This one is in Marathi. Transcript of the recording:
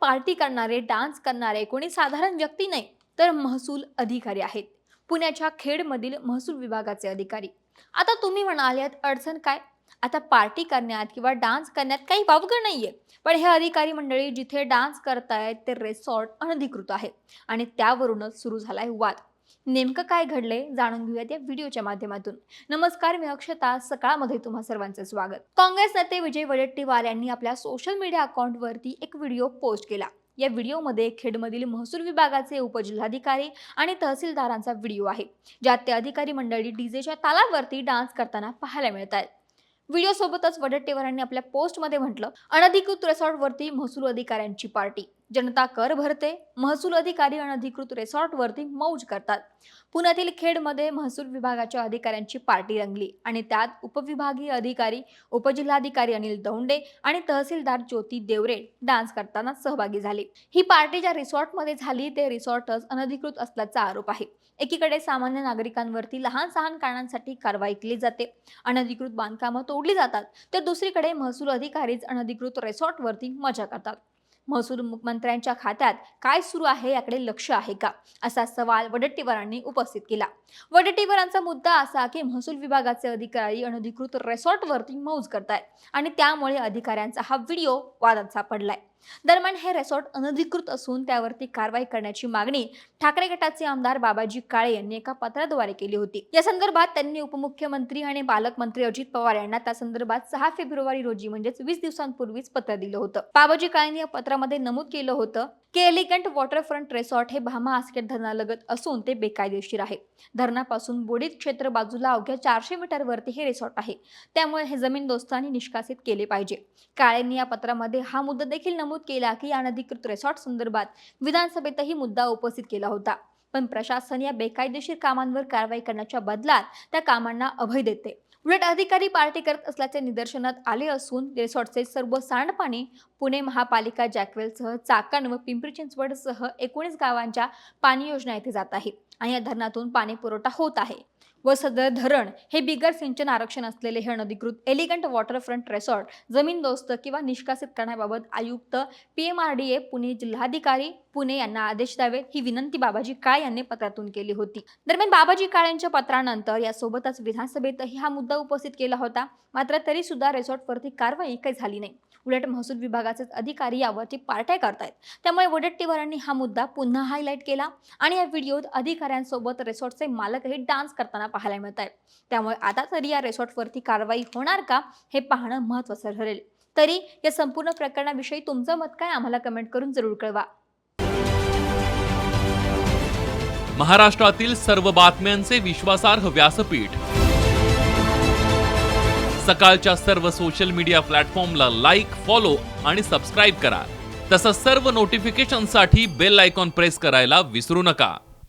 पार्टी करणारे डान्स करणारे कोणी साधारण व्यक्ती नाही तर महसूल अधिकारी आहेत. पुण्याच्या खेडमधील महसूल विभागाचे अधिकारी. आता तुम्ही म्हणाल यात अडचण काय? आता पार्टी करण्यात किंवा डान्स करण्यात काही वावगं नाहीये. पण हे अधिकारी मंडळी जिथे डान्स करतायत ते रेसॉर्ट अनधिकृत आहे. आणि त्यावरूनच सुरू झालाय वाद. नेमकं काय घडले जाणून घेऊयात या व्हिडिओच्या माध्यमातून. नमस्कार मी अक्षता. सकाळमध्ये तुम्हा सर्वांचं स्वागत. काँग्रेस नेते विजय वडेट्टीवार यांनी आपल्या सोशल मीडिया अकाउंटवरती एक व्हिडिओ पोस्ट केला. या व्हिडिओमध्ये खेडमधील महसूल विभागाचे उपजिल्हाधिकारी आणि तहसीलदारांचा व्हिडिओ आहे ज्यात ते अधिकारी मंडळी डीजेच्या तालावरती डान्स करताना पाहायला मिळत आहेत व्हिडिओ सोबतच वडेट्टीवारांनी आपल्या पोस्टमध्ये म्हटलं अनधिकृत रिसॉर्टवरती महसूल अधिकाऱ्यांची पार्टी जनता कर भरते महसूल अधिकारी अनधिकृत रेसॉर्टवरती मौज करतात. पुण्यातील खेडमध्ये महसूल विभागाच्या अधिकाऱ्यांची पार्टी रंगली आणि त्यात उपविभागीय अधिकारी उपजिल्हाधिकारी अनिल दौंडे आणि तहसीलदार ज्योती देवरे डान्स करताना सहभागी झाले. ही पार्टी ज्या रिसॉर्टमध्ये झाली ते रिसॉर्टच अनधिकृत असल्याचा आरोप आहे. एकीकडे सामान्य नागरिकांवरती लहान सहान कारणांसाठी कारवाई केली जाते अनधिकृत बांधकामं तोडली जातात तर दुसरीकडे महसूल अधिकारीच अनधिकृत रिसॉर्टवरती मजा करतात. महसूल मंत्र्यांच्या खात्यात काय सुरू आहे याकडे लक्ष आहे का? असा सवाल वडट्टीवारांनी उपस्थित केला. वडट्टीवारांचा मुद्दा असा की महसूल विभागाचे अधिकारी अनधिकृत रिसॉर्टवरती मौज करतायत आणि त्यामुळे अधिकाऱ्यांचा हा व्हिडिओ वादात सापडलाय. दरम्यान हे रेसॉर्ट अनधिकृत असून त्यावरती कारवाई करण्याची मागणी ठाकरे गटाचे आमदार बाबाजी काळे यांनी एका पत्राद्वारे केली होती. या संदर्भात त्यांनी उपमुख्यमंत्री आणि पालकमंत्री अजित पवार यांना त्या संदर्भात सहा फेब्रुवारी रोजी म्हणजेच वीस दिवसांपूर्वीच पत्र दिलं होतं. बाबाजी काळेंनी या पत्रामध्ये नमूद केलं होतं की वॉटरफ्रंट रिसॉर्ट हे भामा आस्केट धरणालगत असून ते बेकायदेशीर आहे. धरणापासून बोडीत क्षेत्र बाजूला अवघ्या चारशे मीटरवरती हे रिसॉर्ट आहे. त्यामुळे हे जमीन दोस्तांनी निष्कासित केले पाहिजे. काळेंनी या पत्रामध्ये हा मुद्दा देखील नमूद केला की या अनधिकृत रिसॉर्ट संदर्भात विधानसभेतही मुद्दा उपस्थित केला होता. पण प्रशासन या बेकायदेशीर कामांवर कारवाई करण्याच्या बदलात त्या कामांना अभय देते. उलट अधिकारी पार्टी करत असल्याचे निदर्शनात आले असून रिसॉर्टचे सर्व सांडपाणी पुणे महापालिका जॅकवेलसह चाकण व पिंपरी चिंचवडसह एकोणीस गावांच्या पाणी योजना येथे जात आहे आणि या धरणातून पाणी पुरवठा होत आहे. व सदर धरण हे बिगर सिंचन आरक्षण असलेले हे अनधिकृत एलिगंट वॉटरफ्रंट रेसॉर्ट जमीनदोस्त किंवा निष्कासित करण्याबाबत आयुक्त P M R D A Pune जिल्हाधिकारी पुणे यांना आदेश द्यावेत ही विनंती बाबाजी काळे यांनी पत्रातून केली होती. दरम्यान बाबाजी काळेंच्या पत्रानंतर यासोबतच विधानसभेतही हा मुद्दा उपस्थित केला होता. मात्र तरी सुद्धा रिसॉर्टवरती कारवाई काही झाली नाही. उलट महसूल विभागाचे अधिकारी यावरती पार्ट्या करतायत. त्यामुळे वडेट्टीवारांनी हा मुद्दा पुन्हा हायलाईट केला आणि या व्हिडिओत अधिकाऱ्यांसोबत रिसॉर्टचे मालकही डान्स करताना पाहायला मिळत आहेत त्यामुळे आता तरी या रिसॉर्टवरती कारवाई होणार का हे पाहणं महत्त्वाचं ठरेल. तरी या संपूर्ण प्रकरणाविषयी तुमचं मत काय आम्हाला कमेंट करून जरूर कळवा. महाराष्ट्रातील सर्व बातम्यांचे विश्वासार्ह व्यासपीठ. सकाळच्या सर्व सोशल मीडिया प्लॅटफॉर्मला लाईक फॉलो आणि सबस्क्राईब करा. तसंच सर्व नोटिफिकेशनसाठी बेल आयकॉन प्रेस करायला विसरू नका.